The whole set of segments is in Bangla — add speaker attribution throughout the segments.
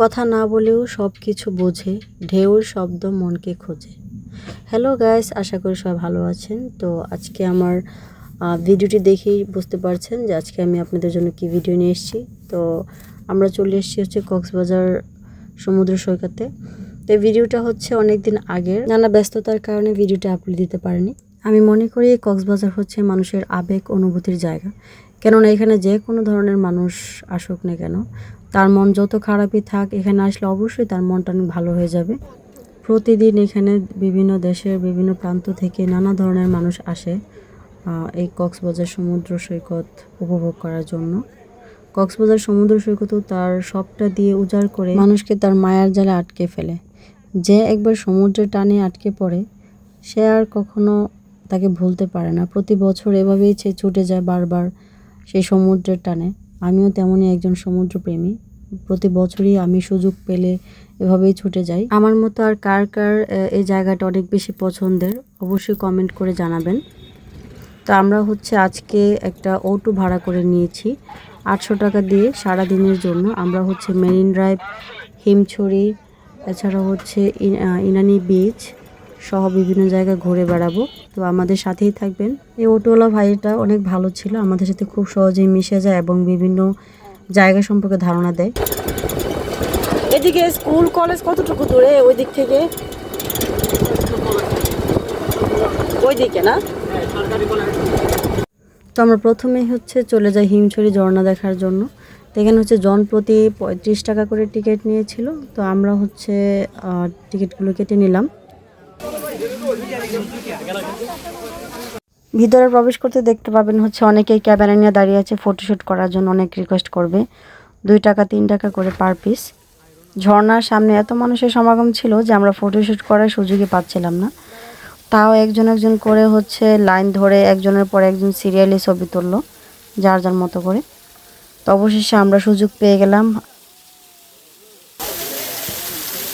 Speaker 1: কথা না বলেও সব কিছু বোঝে, ঢেউর শব্দ মনকে খোঁজে। হ্যালো গাইস আশা করি সবাই ভালো আছেন। তো আজকে আমার ভিডিওটি দেখেই বুঝতে পারছেন যে আজকে আমি আপনাদের জন্য কি ভিডিও নিয়ে এসেছি। তো আমরা চলে এসেছি হচ্ছে কক্সবাজার সমুদ্র সৈকতে। তো ভিডিওটা হচ্ছে অনেক দিন আগের। নানা ব্যস্ততার কারণে ভিডিওটা আপলোড দিতে পারিনি। আমি মনে করি কক্সবাজার হচ্ছে মানুষের আবেগ, অনুভূতির জায়গা। কেননা এখানে যে কোনো ধরনের মানুষ আসুক না কেন, তার মন যত খারাপই থাক, এখানে আসলে অবশ্যই তার মনটা ভালো হয়ে যাবে। প্রতিদিন এখানে বিভিন্ন দেশের বিভিন্ন প্রান্ত থেকে নানা ধরনের মানুষ আসে এই কক্সবাজার সমুদ্র সৈকত উপভোগ করার জন্য। কক্সবাজার সমুদ্র সৈকতও তার সবটা দিয়ে উজাড় করে মানুষকে তার মায়ার জালে আটকে ফেলে। যে একবার সমুদ্রের টানে আটকে পড়ে, সে আর কখনো তাকে ভুলতে পারে না। প্রতি বছর এভাবেই সে ছুটে যায় বারবার। সেই সমুদ্রের টানে। আমিও তেমনই একজন সমুদ্রপ্রেমী। প্রতি বছরই আমি সুযোগ পেলে এভাবেই ছুটে যাই। আমার মতো আর কার কার এই জায়গাটা অনেক বেশি পছন্দের, অবশ্যই কমেন্ট করে জানাবেন। তো আমরা হচ্ছে আজকে একটা অটো ভাড়া করে নিয়েছি। আটশো টাকা দিয়ে সারা দিনের জন্য। আমরা হচ্ছে মেরিন ড্রাইভ, হিমছড়ি এছাড়া হচ্ছে ইন- ইনানি বিচ সহ বিভিন্ন জায়গায় ঘুরে বেড়াবো। তো আমাদের সাথেই থাকবেন। এই অটোওয়ালা ভাইটা অনেক ভালো ছিল, আমাদের সাথে খুব সহজেই মিশে যায় এবং বিভিন্ন জায়গা সম্পর্কে ধারণা দেয়। এদিকে স্কুল, কলেজ কতটুকু দূরে? ওই দিক থেকে? ওই দিকে না? তো আমরা প্রথমেই হচ্ছে চলে যাই হিমছড়ি ঝর্ণা দেখার জন্য। তো এখানে হচ্ছে জন প্রতি পঁয়ত্রিশ টাকা করে টিকিট নিয়েছিল। তো আমরা হচ্ছে টিকিটগুলো কেটে নিলাম। ভিতরে প্রবেশ করতে দেখতে পাবেন হচ্ছে অনেকেই ক্যামেরা নিয়ে দাঁড়িয়ে আছে ফটোশ্যুট করার জন্য অনেক রিকোয়েস্ট করবে। দুই টাকা, তিন টাকা করে পার পিস ঝর্ণার সামনে এত মানুষের সমাগম ছিল যে আমরা ফটোশ্যুট করার সুযোগই পাচ্ছিলাম না। তাও একজন একজন করে হচ্ছে লাইন ধরে একজনের পর একজন সিরিয়ালি ছবি তুললো, যার যার মতো করে। তো অবশেষে আমরা সুযোগ পেয়ে গেলাম।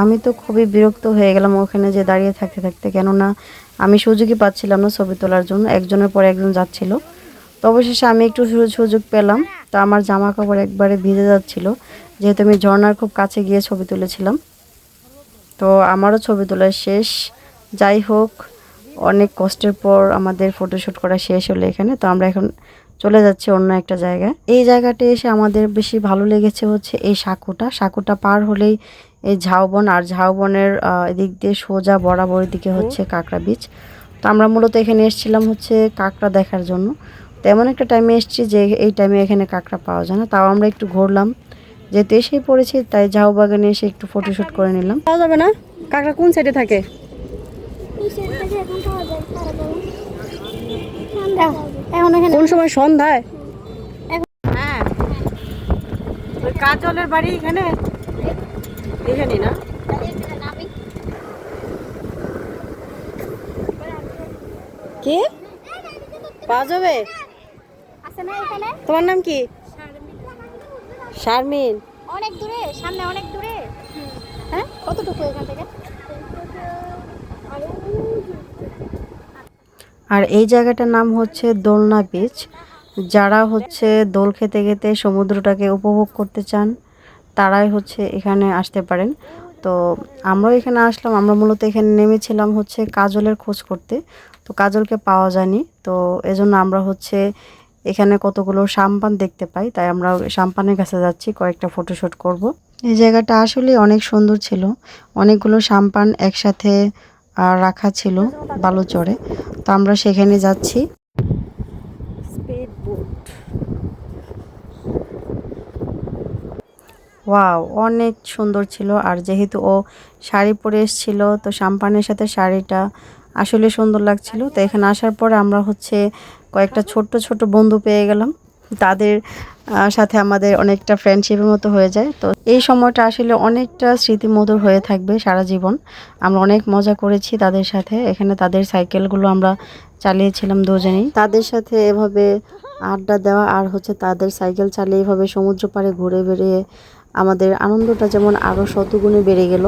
Speaker 1: আমি তো খুবই বিরক্ত হয়ে গেলাম ওখানে যে দাঁড়িয়ে থাকতে থাকতে, কেননা আমি সুযোগই পাচ্ছিলাম না ছবি তোলার জন্য, একজনের পর একজন যাচ্ছিল। তো অবশেষে আমি একটু সুযোগ পেলাম, তো আমার জামা কাপড় একবারে ভিজে যাচ্ছিল, যেহেতু আমি ঝর্নার খুব কাছে গিয়ে ছবি তুলেছিলাম। তো আমারও ছবি তোলা শেষ। যাই হোক, অনেক কষ্টের পর আমাদের ফটোশ্যুট করা শেষ হলো এখানে, তো আমরা এখন চলে যাচ্ছি অন্য একটা জায়গায়। এই জায়গাটা এসে আমাদের বেশি ভালো লেগেছে হচ্ছে এই সাঁকুটা। সাঁকুটা পার হলেই এই ঝাউবন আর ঝাউবনের এদিক দিয়ে সোজা বরাবর দিকে হচ্ছে কাঁকড়া বীচ। তো আমরা মূলত এখানে এসেছিলাম হচ্ছে কাঁকড়া দেখার জন্য। তো এমন একটা টাইমে এসেছি যে এই টাইমে এখানে কাঁকড়া পাওয়া যায় না। তাও আমরা একটু ঘুরলাম। যেহেতু এসেই পড়েছি তাই ঝাউ বাগানে এসে একটু ফটোশ্যুট করে নিলাম। পাওয়া যাবে না? কাঁকড়া কোন সাইডে থাকে? কোন সময় সন্ধ্যায়? হ্যাঁ। কাজলের বাড়ি এখানে? এখানে না কি? পাওয়া যাবে? তোমার নাম কি? শারমিন।
Speaker 2: অনেক দূরে সামনে অনেক দূরে। হ্যাঁ? কতটুকু এখান থেকে?
Speaker 1: আর এই জায়গাটার নাম হচ্ছে দোলনা বিচ যারা হচ্ছে দোল খেতে খেতে সমুদ্রটাকে উপভোগ করতে চান তারাই হচ্ছে এখানে আসতে পারেন। তো আমরাও এখানে আসলাম, আমরা মূলত এখানে নেমেছিলাম হচ্ছে কাজলের খোঁজ করতে। তো কাজলকে পাওয়া যায়নি, তো এজন্য আমরা হচ্ছে এখানে কতগুলো সাম্পান দেখতে পাই, তাই আমরা সাম্পানের কাছে যাচ্ছি, কয়েকটা ফটোশ্যুট করব। এই জায়গাটা আসলে অনেক সুন্দর ছিল, অনেকগুলো সাম্পান একসাথে রাখা ছিল বালুচরে। তো আমরা সেখানে যাচ্ছি। ওয়াও অনেক সুন্দর ছিল। আর যেহেতু ও শাড়ি পরে এসেছিল, তো সাম্পানের সাথে শাড়িটা আসলে সুন্দর লাগছিল। তো এখানে আসার পর আমরা হচ্ছে কয়েকটা ছোট্ট ছোট বন্ধু পেয়ে গেলাম। তাদের সাথে আমাদের অনেকটা ফ্রেন্ডশিপের মতো হয়ে যায়। তো এই সময়টা আসলে অনেকটা স্মৃতিমধুর হয়ে থাকবে সারা জীবন। আমরা অনেক মজা করেছি তাদের সাথে। এখানে তাদের সাইকেলগুলো আমরা চালিয়েছিলাম দুজনেই। তাদের সাথে এভাবে আড্ডা দেওয়া আর হচ্ছে তাদের সাইকেল চালিয়ে এভাবে সমুদ্র পাড়ে ঘুরে বেড়িয়ে আমাদের আনন্দটা যেমন আরও শতগুণে বেড়ে গেল।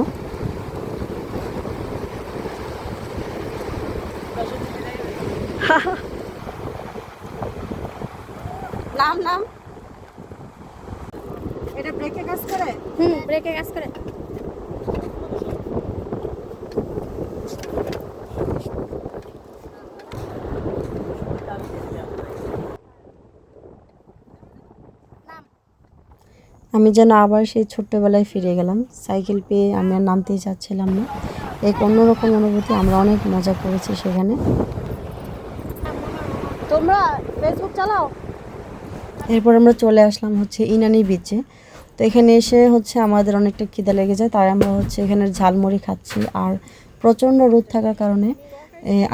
Speaker 1: নাম নাম। এটা ব্রেকে কাজ করে?
Speaker 2: হুম ব্রেকে কাজ করে।
Speaker 1: আমি যেন আবার সেই ছোট্টবেলায় ফিরে গেলাম। সাইকেল পেয়ে আমি আর নামতেই চাচ্ছিলাম না। এক অন্যরকম অনুভূতি আমরা অনেক মজা করেছি সেখানে।
Speaker 2: তোমরা ফেসবুক চালাও?
Speaker 1: এরপর আমরা চলে আসলাম হচ্ছে ইনানি বিচে তো এখানে এসে হচ্ছে আমাদের অনেকটা খিদে লেগে যায় তাই আমরা হচ্ছে এখানে ঝালমুড়ি খাচ্ছি। আর প্রচণ্ড রোদ থাকার কারণে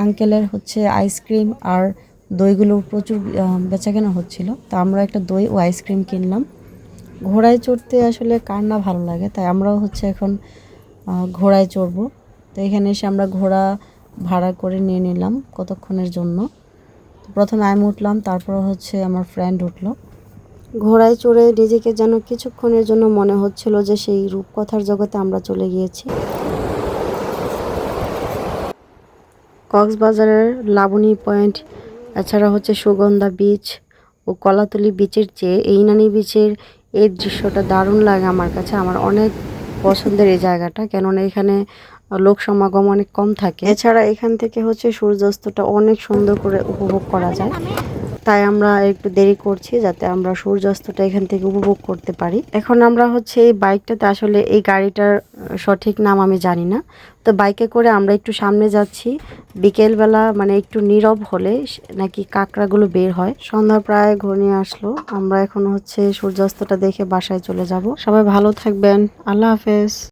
Speaker 1: আঙ্কেলের হচ্ছে আইসক্রিম আর দইগুলো প্রচুর বেচাকেনা হচ্ছিল। তা আমরা একটা দই ও আইসক্রিম কিনলাম। ঘোড়ায় চড়তে আসলে কার না ভালো লাগে? তাই আমরাও হচ্ছে এখন ঘোড়ায় চড়বো। তো এখানে এসে আমরা ঘোড়া ভাড়া করে নিয়ে নিলাম কতক্ষণের জন্য। তো প্রথমে আমি উঠলাম, তারপর হচ্ছে আমার ফ্রেন্ড উঠল। ঘোড়ায় চড়ে নিজেকে যেন কিছুক্ষণের জন্য মনে হচ্ছিল যে সেই রূপকথার জগতে আমরা চলে গিয়েছি। কক্সবাজারের লাবণী পয়েন্ট, এছাড়া হচ্ছে সুগন্ধা বিচ ও কলাতলি বিচের চেয়ে, এই নানি বিচের এই দৃশ্যটা দারুণ লাগে আমার কাছে। আমার অনেক পছন্দের এই জায়গাটা, কেননা এখানে লোক সমাগম অনেক কম থাকে। এছাড়া এখান থেকে হচ্ছে সূর্যাস্তটা অনেক সুন্দর করে উপভোগ করা যায়। তাই আমরা একটু দেরি করছি যাতে আমরা সূর্যাস্তটা এখান থেকে উপভোগ করতে পারি। এখন আমরা হচ্ছে এই বাইকটাতে আসলে এই গাড়িটার সঠিক নাম আমি জানি না। তো বাইকে করে আমরা একটু সামনে যাচ্ছি। বিকেলবেলা মানে একটু নীরব হলে নাকি কাঁকড়াগুলো বের হয়। সন্ধ্যা প্রায় ঘনিয়ে আসলো। আমরা এখন হচ্ছে সূর্যাস্তটা দেখে বাসায় চলে যাব। সবাই ভালো থাকবেন। আল্লাহ হাফেজ।